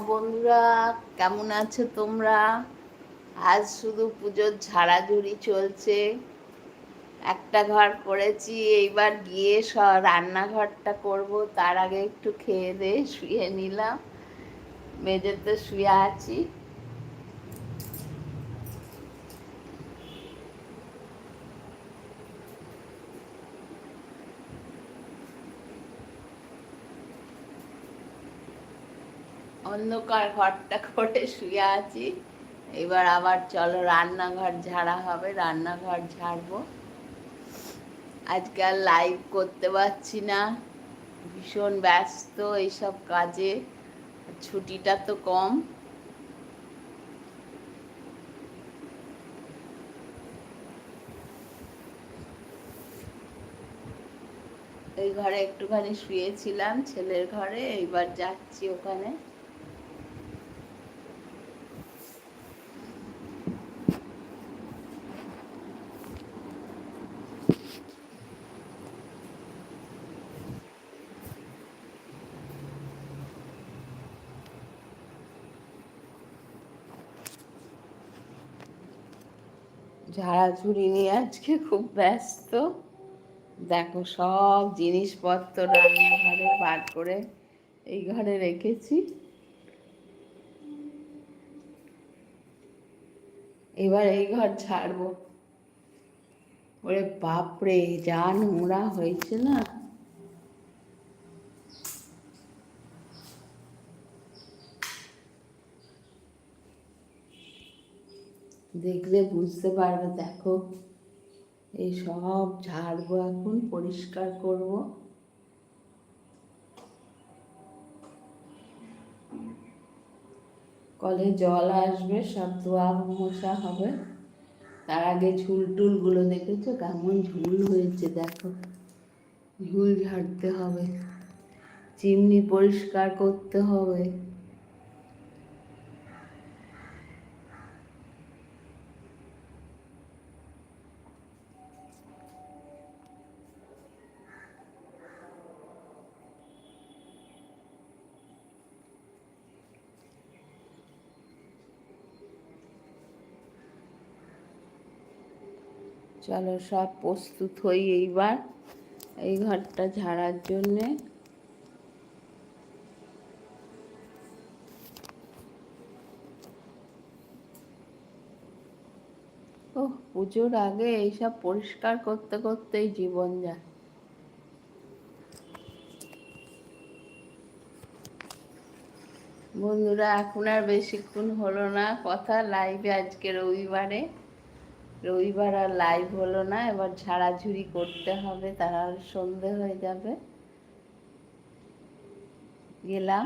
বন্ধুরা, কেমন আছো তোমরা? আজ শুধু পুজোর ঝাড়াঝুড়ি চলছে। একটা ঘর করেছি, এইবার গিয়ে সব রান্নাঘরটা করব। তার আগে একটু খেয়ে দিয়ে শুয়ে নিলাম। মেঝেতে শুয়ে আছি। অন্ধকার ঘরটা করে শুয়ে আছি। এবার আবার চলো রান্নাঘর ঝাড়া হবে, রান্নাঘর ঝাড়বো। আজকাল লাইভ করতে পারছি না, ভীষণ ব্যস্ত এইসব কাজে ছুটিটা তো কম। এই ঘরে একটুখানি শুয়েছিলাম, ছেলের ঘরে, এইবার যাচ্ছি ওখানে। ঝাড়াঝুড়ি নিয়ে আজকে খুব ব্যস্ত। দেখো সব জিনিসপত্র রান্নাঘরে বার করে এই ঘরে রেখেছি। এবার এই ঘর ছাড়বো। ওরে বাপরে, যা নোংরা হয়েছে না। দেখলে বুঝতে পারবে, দেখো। এই সব ঝাড়বো এখন, পরিষ্কার করব। কলে জল আসবে, সব ধোয়া মশা হবে। তার আগে ঝুল টুলগুলো দেখেছ? কেমন ঝুল হয়েছে, দেখো। ঝুল ঝাড়তে হবে। চিমনি পরিষ্কার করতে হবে। চলো সব প্রস্তুত হই এইবার, এই ঘরটা ঝাড়ার জন্যে। ও পুজোর আগে এইসব পরিষ্কার করতে করতেই জীবন যায়। বন্ধুরা, এখন আর বেশিক্ষণ হলো না, কথা লাইভে আজকে রবিবারে। রবিবার আর লাইভ হলো না এবার ঝাড়াঝুড়ি করতে হবে তারা সন্ধে হয়ে যাবে। গেলাম।